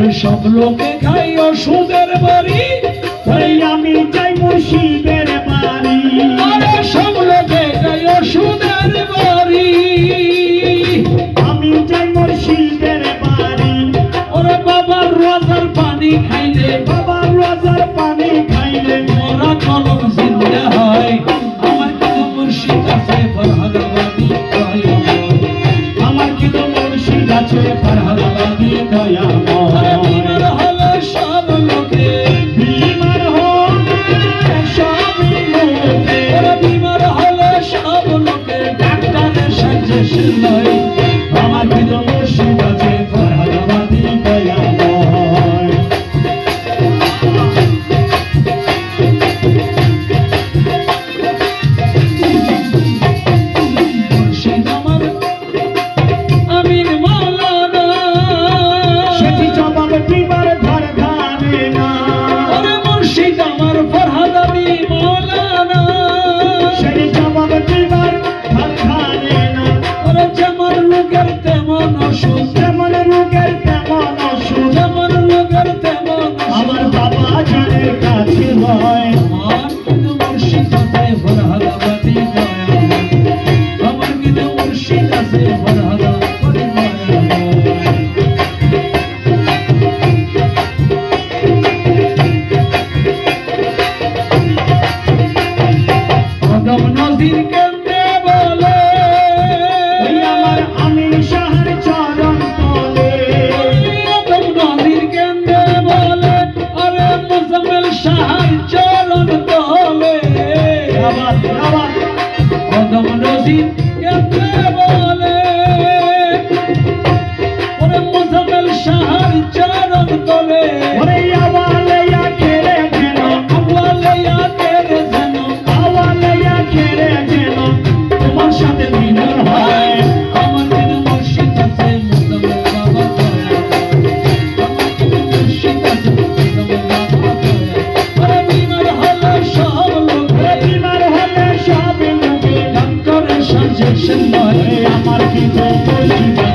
আরে সব লোকে খাই ওষুধের বাড়ি। ওই আমি যাই মুর্শিদের বাড়ি। আরে সব লোকে খাই ওষুধের বাড়ি। আমি যাই মুর্শিদের বাড়ি। ওরে বাবার রোজার পানি খাইলে আমার কি